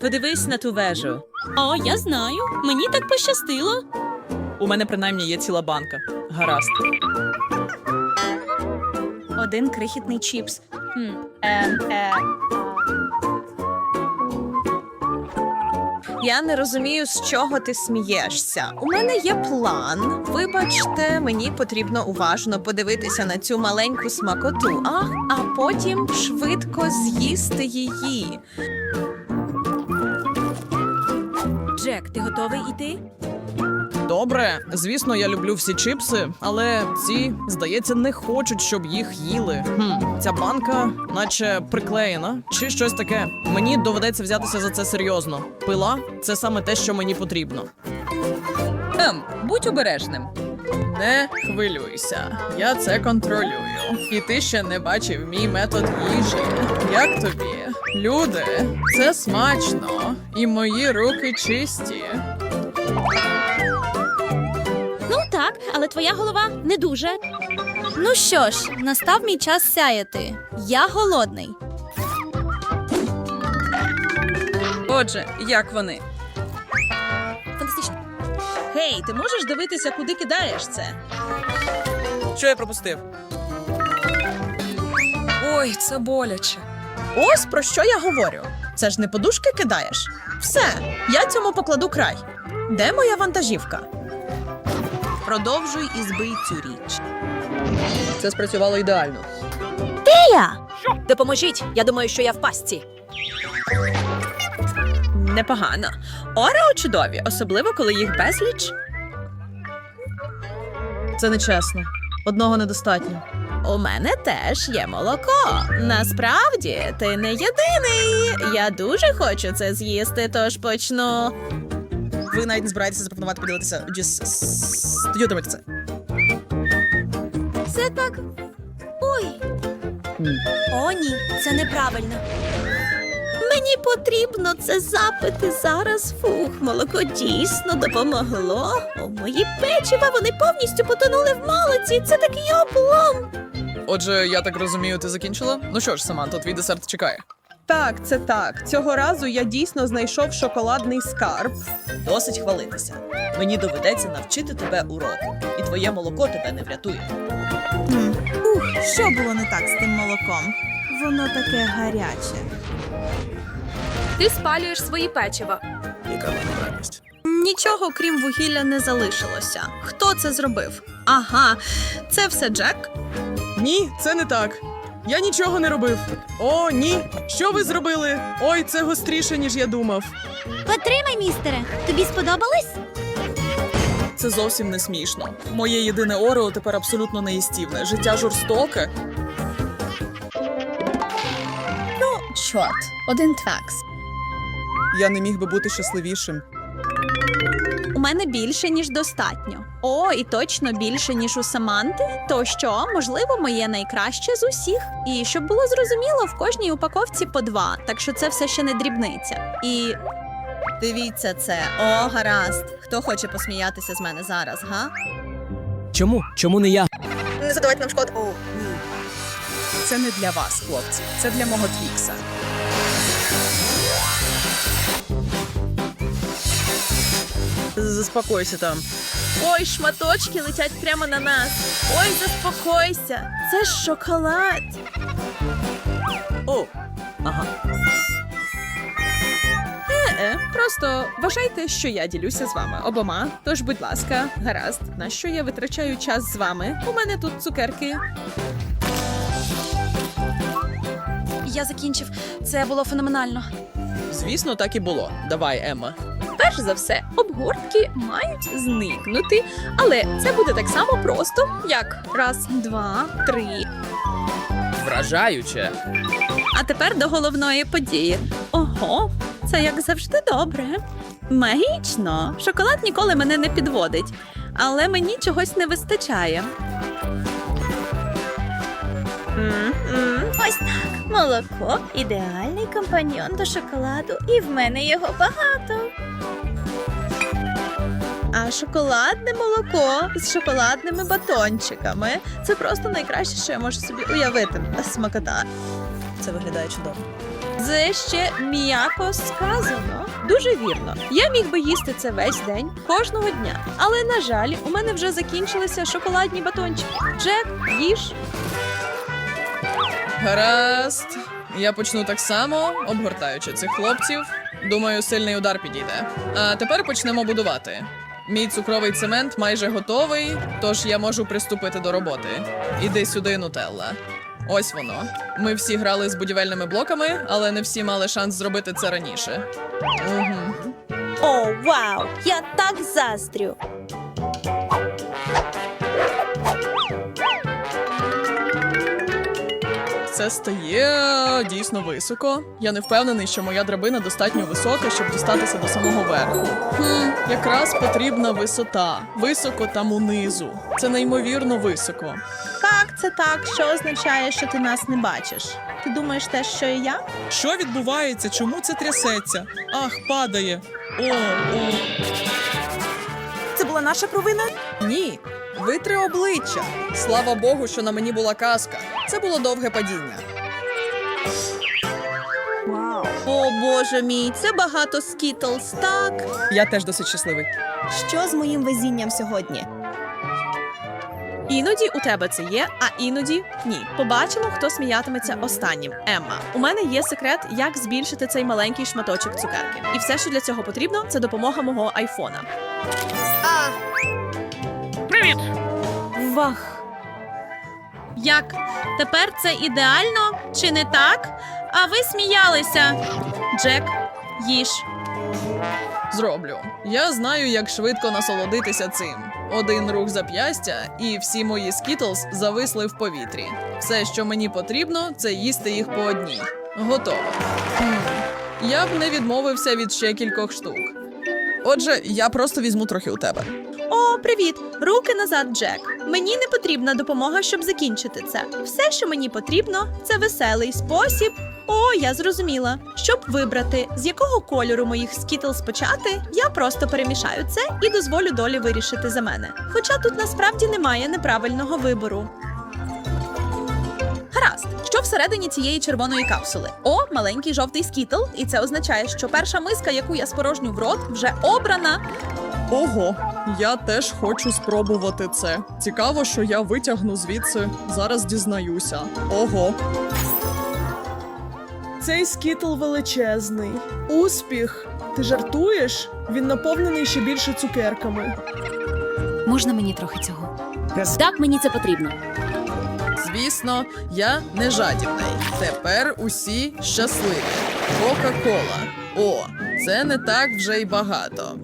Подивись на ту вежу. О, я знаю. Мені так пощастило. У мене принаймні є ціла банка. Гаразд. Один крихітний чіпс. Хм. Е, е. Я не розумію, з чого ти смієшся. У мене є план. Вибачте, мені потрібно уважно подивитися на цю маленьку смакоту, а, а потім швидко з'їсти її. Джек, ти готовий іти? Добре, звісно, я люблю всі чипси, але ці, здається, не хочуть, щоб їх їли. Хм, ця банка, наче приклеєна, чи щось таке. Мені доведеться взятися за це серйозно. Пила це саме те, що мені потрібно. Ем, будь обережним. Не хвилюйся, я це контролюю. І ти ще не бачив мій метод їжі. Як тобі? Люди, це смачно, і мої руки чисті. Ну так, але твоя голова не дуже. Ну що ж, настав мій час сяяти. Я голодний. Отже, як вони? Фантастично. Гей, ти можеш дивитися, куди кидаєш це? Що я пропустив? Ой, це боляче. Ось про що я говорю. Це ж не подушки кидаєш. Все, я цьому покладу край. Де моя вантажівка? Продовжуй і збий цю річ. Це спрацювало ідеально. Я! Допоможіть! Я думаю, що я в пастці. Непогано. Орео чудові, особливо коли їх безліч. Це нечесно. Одного недостатньо. У мене теж є молоко. Насправді, ти не єдиний. Я дуже хочу це з'їсти, тож почну. Ви навіть не збираєтеся запропонувати поділитися студіотами це. Це так. Ой. О, ні, це неправильно. Мені потрібно це запити зараз. Фух, молоко дійсно допомогло. У мої печива вони повністю потонули в молоці. Це такий облом. Отже, я так розумію, ти закінчила? Ну що ж, Саманто, твій десерт чекає. Так, це так. Цього разу я дійсно знайшов шоколадний скарб. Досить хвалитися. Мені доведеться навчити тебе уроку, і твоє молоко тебе не врятує. Ух, що було не так з тим молоком? Воно таке гаряче. Ти спалюєш свої печива. Нічого крім вугілля не залишилося. Хто це зробив? Ага, це все Джек. Ні, це не так. Я нічого не робив. О, ні. Що ви зробили? Ой, це гостріше, ніж я думав. Потримай, містере. Тобі сподобалось? Це зовсім не смішно. Моє єдине орео тепер абсолютно неїстівне. Життя жорстоке. Чорт, один твакс. Я не міг би бути щасливішим. У мене більше ніж достатньо. О, і точно більше ніж у Саманти. То що, можливо, моє найкраще з усіх. І щоб було зрозуміло, в кожній упаковці по два, так що це все ще не дрібниця. І дивіться це. О, гаразд. Хто хоче посміятися з мене зараз, га? Чому? Чому не я? Не задавайте нам шкоду. О. Це не для вас, хлопці. Це для мого твікса. Заспокойся там. Ой, шматочки летять прямо на нас. Ой, заспокойся. Це ж шоколад. О, ага. Е, просто вважайте, що я ділюся з вами обома. Тож, будь ласка, гаразд, на що я витрачаю час з вами? У мене тут цукерки. Я закінчив. Це було феноменально. Звісно, так і було. Давай, Емма. Перш за все, обгортки мають зникнути, але це буде так само просто, як раз, два, три. Вражаюче. А тепер до головної події. Ого, це як завжди добре. Магічно. Шоколад ніколи мене не підводить, але мені чогось не вистачає. М-м. Ось так. Молоко ідеальний компаньйон до шоколаду, і в мене його багато. А шоколадне молоко з шоколадними батончиками це просто найкраще, що я можу собі уявити. Смакота. Це виглядає чудово. Це ще м'яко сказано. Дуже вірно. Я міг би їсти це весь день, кожного дня. Але на жаль, у мене вже закінчилися шоколадні батончики. Джек, їж. Гаразд. Я почну так само, обгортаючи цих хлопців. Думаю, сильний удар підійде. А тепер почнемо будувати. Мій цукровий цемент майже готовий, тож я можу приступити до роботи. Іди сюди, Нутелла. Ось воно. Ми всі грали з будівельними блоками, але не всі мали шанс зробити це раніше. Угу. О, вау! Я так заздрю. Це стає дійсно високо. Я не впевнений, що моя драбина достатньо висока, щоб дістатися до самого верху. Хм, якраз потрібна висота. Високо там унизу. Це неймовірно високо. Так, це так, що означає, що ти нас не бачиш. Ти думаєш те, що і я? Що відбувається? Чому це трясеться? Ах, падає. О, о. Це була наша провина? Ні, витри обличчя. Слава Богу, що на мені була каска. Це було довге падіння. О боже мій, це багато скітлс, так. Я теж досить щасливий. Що з моїм везінням сьогодні? Іноді у тебе це є, а іноді ні. Побачимо, хто сміятиметься останнім. Емма, у мене є секрет, як збільшити цей маленький шматочок цукерки. І все, що для цього потрібно, це допомога мого айфона. Вах. Як? Тепер це ідеально чи не так? А ви сміялися. Джек, їж. Зроблю. Я знаю, як швидко насолодитися цим. Один рух зап'ястя, і всі мої скітлс зависли в повітрі. Все, що мені потрібно, це їсти їх по одній. Готово. Хм. Я б не відмовився від ще кількох штук. Отже, я просто візьму трохи у тебе. О, привіт! Руки назад, Джек. Мені не потрібна допомога, щоб закінчити це. Все, що мені потрібно, це веселий спосіб. О, я зрозуміла. Щоб вибрати, з якого кольору моїх скітл спочати, я просто перемішаю це і дозволю долі вирішити за мене. Хоча тут насправді немає неправильного вибору. Гаразд, що всередині цієї червоної капсули? О, маленький жовтий скітл, і це означає, що перша миска, яку я спорожню в рот, вже обрана. Ого, я теж хочу спробувати це. Цікаво, що я витягну звідси. Зараз дізнаюся. Ого. Цей скітл величезний. Успіх! Ти жартуєш? Він наповнений ще більше цукерками. Можна мені трохи цього? Так, мені це потрібно. Звісно, я не жадібний. Тепер усі щасливі. Кока-кола. О, це не так вже й багато.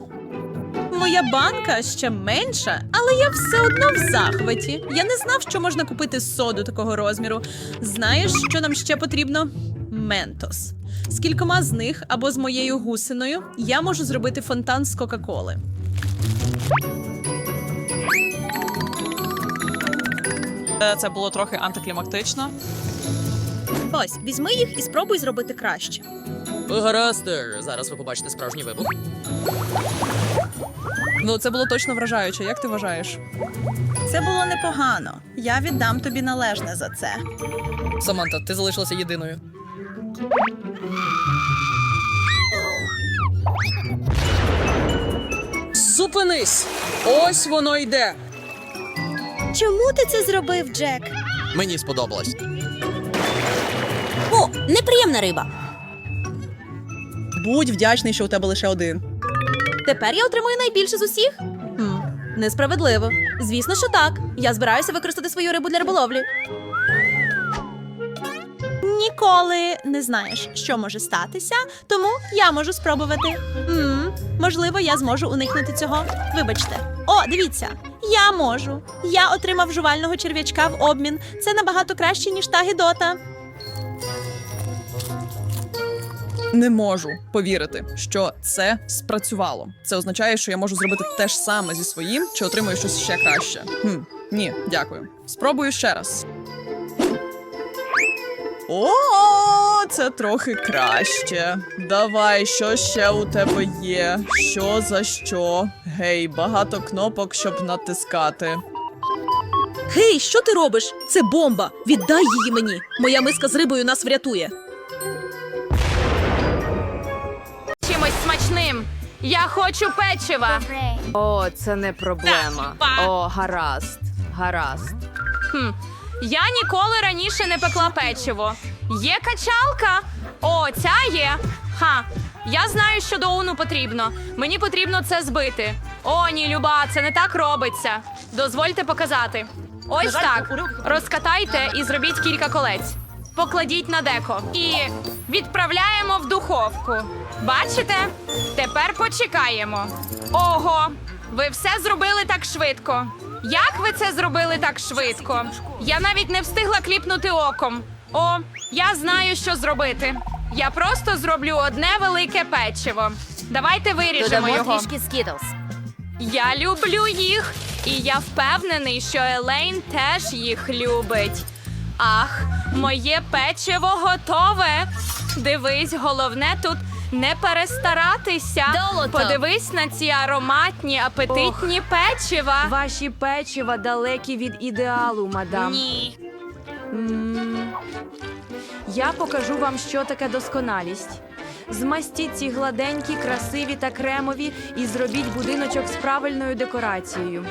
Моя банка ще менша, але я все одно в захваті. Я не знав, що можна купити соду такого розміру. Знаєш, що нам ще потрібно? Ментос. З кількома з них або з моєю гусиною я можу зробити фонтан з Кока-Коли. Це було трохи антиклімактично. Ось, візьми їх і спробуй зробити краще. Гаразд, е, зараз ви побачите справжній вибух. Ну, це було точно вражаюче. Як ти вважаєш? Це було непогано. Я віддам тобі належне за це. Саманта, ти залишилася єдиною. Зупинись! Ось воно йде. Чому ти це зробив, Джек? Мені сподобалось. О, неприємна риба. Будь вдячний, що у тебе лише один. Тепер я отримую найбільше з усіх? Хм, несправедливо. Звісно, що так. Я збираюся використати свою рибу для риболовлі. Ніколи не знаєш, що може статися, тому я можу спробувати. м можливо, я зможу уникнути цього. Вибачте. О, дивіться, я можу. Я отримав жувального черв'ячка в обмін. Це набагато краще, ніж та гідота. Не можу повірити, що це спрацювало. Це означає, що я можу зробити те ж саме зі своїм, чи отримую щось ще краще. Хм, ні, дякую. Спробую ще раз. О, це трохи краще. Давай, що ще у тебе є? Що за що? Гей, багато кнопок, щоб натискати. Гей, що ти робиш? Це бомба! Віддай її мені! Моя миска з рибою нас врятує. чимось смачним. Я хочу печива. О, це не проблема. О, гаразд, гаразд. Хм. Я ніколи раніше не пекла печиво. Є качалка? О, ця є. Ха. Я знаю, що до уну потрібно. Мені потрібно це збити. О, ні, Люба, це не так робиться. Дозвольте показати. Ось так. Розкатайте і зробіть кілька колець. Покладіть на деко. І відправляємо в духовку. Бачите? Тепер почекаємо. Ого, ви все зробили так швидко. Як ви це зробили так швидко? Я навіть не встигла кліпнути оком. О, я знаю, що зробити. Я просто зроблю одне велике печиво. Давайте виріжемо його. скітлс. Я люблю їх, і я впевнений, що Елейн теж їх любить. Ах, моє печиво готове. Дивись, головне тут не перестаратися. Долото. Подивись на ці ароматні, апетитні печива. Ваші печива далекі від ідеалу, мадам. Ні. М, Я покажу вам, що таке досконалість. Змастіть ці гладенькі, красиві та кремові і зробіть будиночок з правильною декорацією.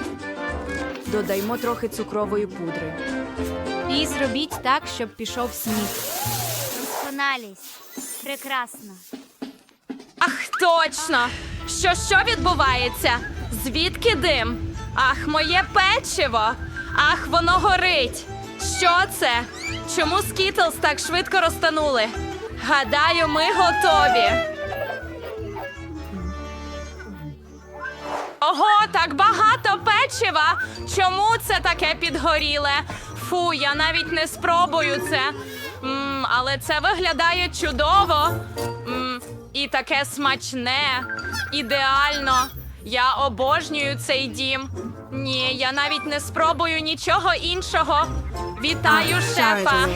Додаймо трохи цукрової пудри. І зробіть так, щоб пішов сніг. Досконалість. Прекрасно. Ах, точно! Що що відбувається? Звідки дим? Ах, моє печиво! Ах, воно горить! Що це? Чому Скітлс так швидко розтанули? Гадаю, ми готові. Ого, так багато печива! Чому це таке підгоріле? Фу, я навіть не спробую це. М, але це виглядає чудово. М, і таке смачне, ідеально. Я обожнюю цей дім. Ні, я навіть не спробую нічого іншого. Вітаю, шефа.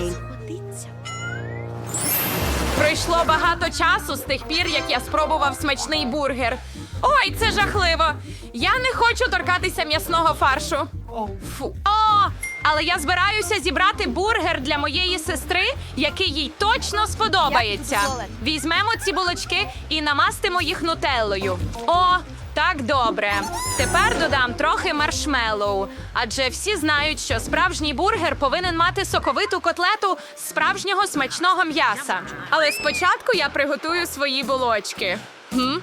Пройшло багато часу з тих пір, як я спробував смачний бургер. Ой, це жахливо. Я не хочу торкатися м'ясного фаршу. Фу. О, але я збираюся зібрати бургер для моєї сестри, який їй точно сподобається. Візьмемо ці булочки і намастимо їх нутеллою. О, так добре. Тепер додам трохи маршмеллоу, адже всі знають, що справжній бургер повинен мати соковиту котлету з справжнього смачного м'яса. Але спочатку я приготую свої булочки. Хм?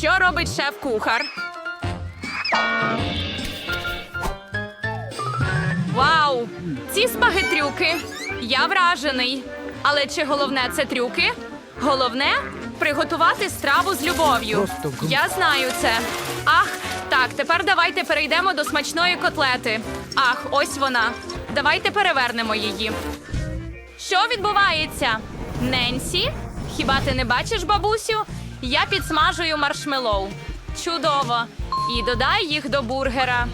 Що робить шеф-кухар? Вау! Ці спагетрюки! Я вражений. Але чи головне це трюки? Головне приготувати страву з любов'ю. Я знаю це. Ах, так, тепер давайте перейдемо до смачної котлети. Ах, ось вона. Давайте перевернемо її. Що відбувається? Ненсі? Хіба ти не бачиш, бабусю? Я підсмажую маршмелоу. Чудово. І додай їх до бургера.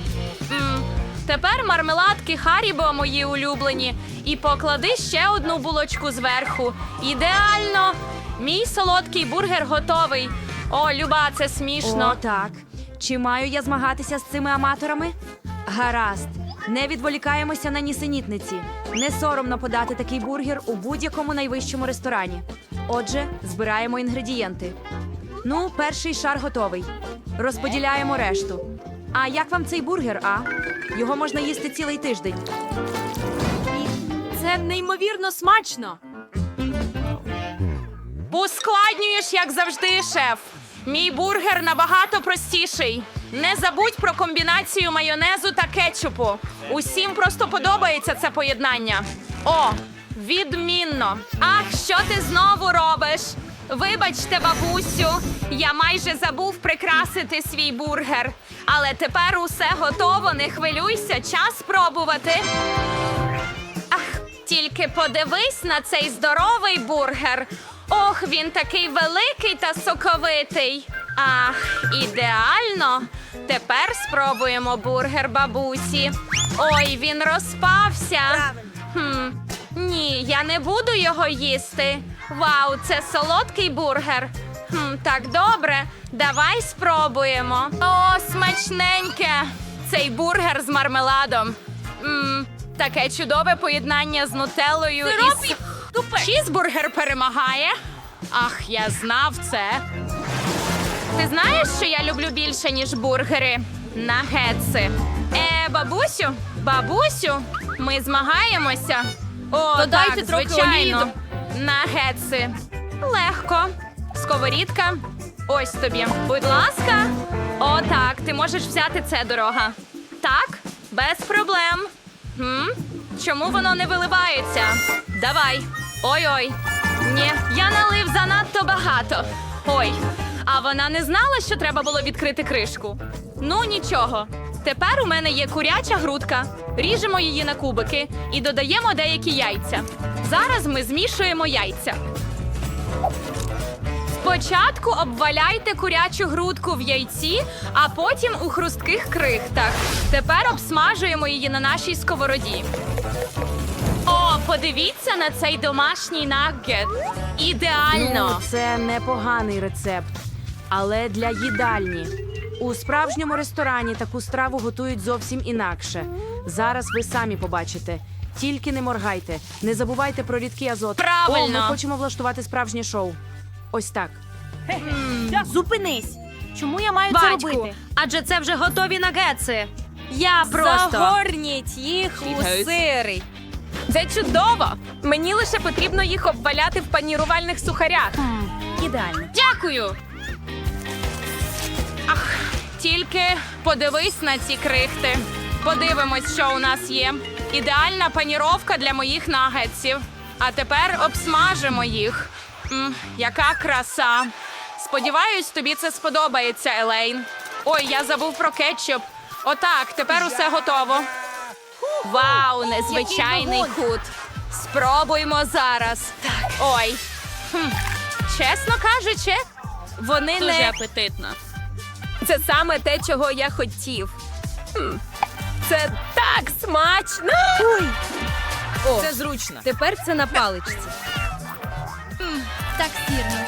м Тепер мармеладки Харібо мої улюблені. І поклади ще одну булочку зверху. Ідеально! Мій солодкий бургер готовий. О, Люба, це смішно. О, так. Чи маю я змагатися з цими аматорами? Гаразд. Не відволікаємося на нісенітниці. Не соромно подати такий бургер у будь-якому найвищому ресторані. Отже, збираємо інгредієнти. Ну, перший шар готовий. Розподіляємо решту. А як вам цей бургер, а? Його можна їсти цілий тиждень. Це неймовірно смачно. Ускладнюєш, як завжди, шеф. Мій бургер набагато простіший. Не забудь про комбінацію майонезу та кетчупу. Усім просто подобається це поєднання. О, відмінно. Ах, що ти знову робиш? Вибачте, бабусю, я майже забув прикрасити свій бургер. Але тепер усе готово, не хвилюйся, час спробувати. Ах, тільки подивись на цей здоровий бургер. Ох, він такий великий та соковитий. Ах, ідеально. Тепер спробуємо бургер бабусі. Ой, він розпався. Хм, ні, я не буду його їсти. Вау, це солодкий бургер. Хм, так добре, давай спробуємо. О, смачненьке! Цей бургер з мармеладом. М, таке чудове поєднання з нутеллою і. Чізбургер перемагає. Ах, я знав це. Ти знаєш, що я люблю більше, ніж бургери? Нагетси. Е, бабусю, бабусю, ми змагаємося. О, Додайте так, трохи звичайно. олії Нагетси. Легко. Сковорідка. Ось тобі. Будь ласка. О, так, ти можеш взяти це, дорога. Так, без проблем. М? Чому воно не виливається? Давай. Ой-ой. Ні, я налив занадто багато. Ой, а вона не знала, що треба було відкрити кришку. Ну нічого. Тепер у мене є куряча грудка. Ріжемо її на кубики і додаємо деякі яйця. Зараз ми змішуємо яйця. Спочатку обваляйте курячу грудку в яйці, а потім у хрустких крихтах. Тепер обсмажуємо її на нашій сковороді. Подивіться на цей домашній наггет. Ідеально. Ну, це непоганий рецепт, але для їдальні. У справжньому ресторані таку страву готують зовсім інакше. Зараз ви самі побачите. Тільки не моргайте, не забувайте про рідкий азот. Правильно. О, ми хочемо влаштувати справжнє шоу. Ось так. Зупинись. Чому я маю Батьку, Адже це вже готові нагетси. Я просто Загорніть їх у сири. Це чудово. Мені лише потрібно їх обваляти в панірувальних сухарях. ідеально. Дякую. Ах, тільки подивись на ці крихти. Подивимось, що у нас є. Ідеальна паніровка для моїх нагетсів. А тепер обсмажимо їх. М, яка краса. Сподіваюсь, тобі це сподобається, Елейн. Ой, я забув про кетчуп. Отак, тепер усе готово. Вау, незвичайний кут. Спробуймо зараз. Так. Ой. Хм. Чесно кажучи, вони не апетитно. Це саме те, чого я хотів. Хм. Це так смачно. Це зручно. Тепер це на паличці. Так сірно.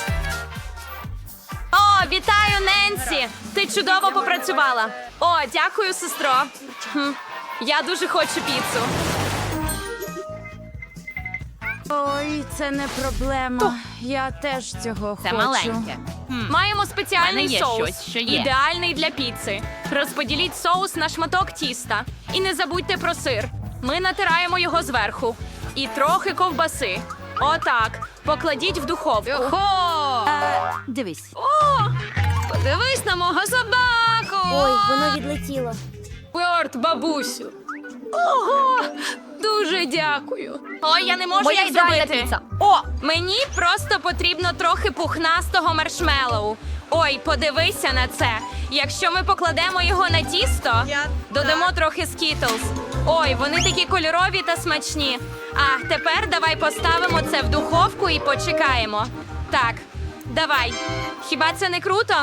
О, вітаю, Ненсі! Ти чудово попрацювала. О, дякую, сестро. Хм. Я дуже хочу піцу. Ой, це не проблема. Я теж цього хочу. Маємо спеціальний є соус, щось, що є. ідеальний для піци. Розподіліть соус на шматок тіста. І не забудьте про сир. Ми натираємо його зверху. І трохи ковбаси. Отак. Покладіть в духовку. Хо! Дивись. О! Подивись на мого собаку! Ой, воно відлетіло. Порт, бабусю. Ого! Дуже дякую. Ой, я не можу Моя їх ідеальна зробити. піца. О, мені просто потрібно трохи пухнастого маршмеллоу. Ой, подивися на це. Якщо ми покладемо його на тісто, додамо трохи скітлз. Ой, вони такі кольорові та смачні. А тепер давай поставимо це в духовку і почекаємо. Так, давай. Хіба це не круто?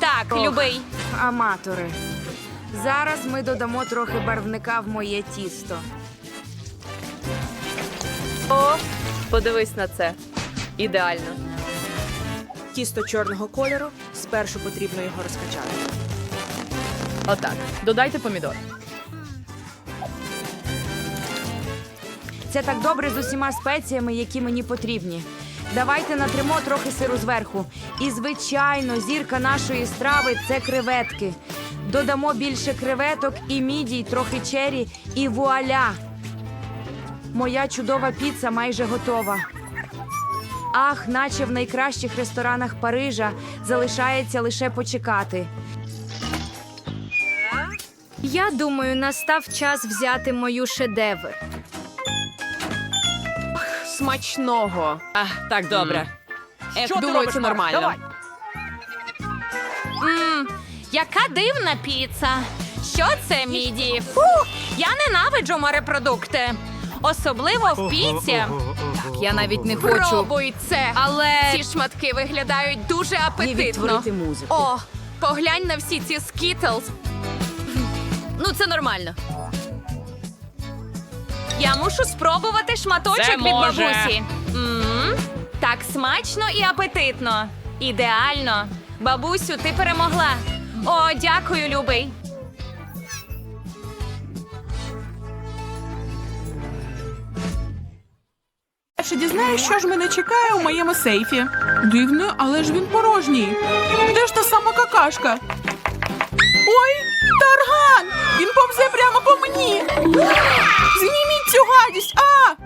Так, любий. Аматори. Зараз ми додамо трохи барвника в моє тісто. О, подивись на це. Ідеально. Тісто чорного кольору. Спершу потрібно його розкачати. Отак. Додайте помідор. Це так добре з усіма спеціями, які мені потрібні. Давайте натримо трохи сиру зверху. І, звичайно, зірка нашої страви це креветки. Додамо більше креветок і мідій, трохи чері, і вуаля! Моя чудова піца майже готова. Ах, наче в найкращих ресторанах Парижа залишається лише почекати. Я думаю, настав час взяти мою шедевр. Смачного. А, так, добре. Еф, думаю, це нормально. Мм, яка дивна піца. Що це, міді? Фу, я ненавиджу морепродукти. Особливо в піці. Я навіть не хочу. Пробуй це. Але Ці шматки виглядають дуже апетитно. відтворити музику. О, поглянь на всі ці скітлз. ну це нормально. Я мушу спробувати шматочок Це від може. бабусі. м так смачно і апетитно. Ідеально. Бабусю, ти перемогла. О, дякую, любий. Чи дізнаюсь, що ж мене чекає у моєму сейфі? Дивно, але ж він порожній. Де ж та сама какашка. Ой, тарган! Він повзе прямо по мені. Зніміть цю гадість! А!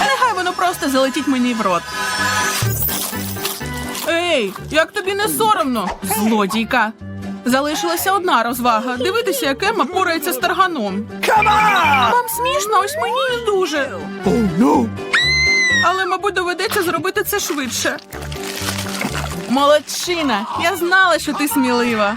Нехай воно просто залетить мені в рот. Ей, як тобі не соромно, злодійка. Залишилася одна розвага. Дивитися, як Емма порається з тарганом. Вам смішно, ось мені не дуже. Але, мабуть, доведеться зробити це швидше. Молодчина, я знала, що ти смілива.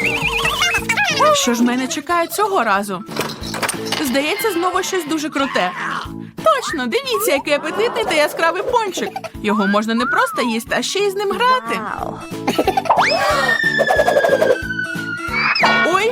Що ж мене чекає цього разу? Здається, знову щось дуже круте. Точно, дивіться, який апетитний та яскравий пончик. Його можна не просто їсти, а ще й з ним грати. Ой,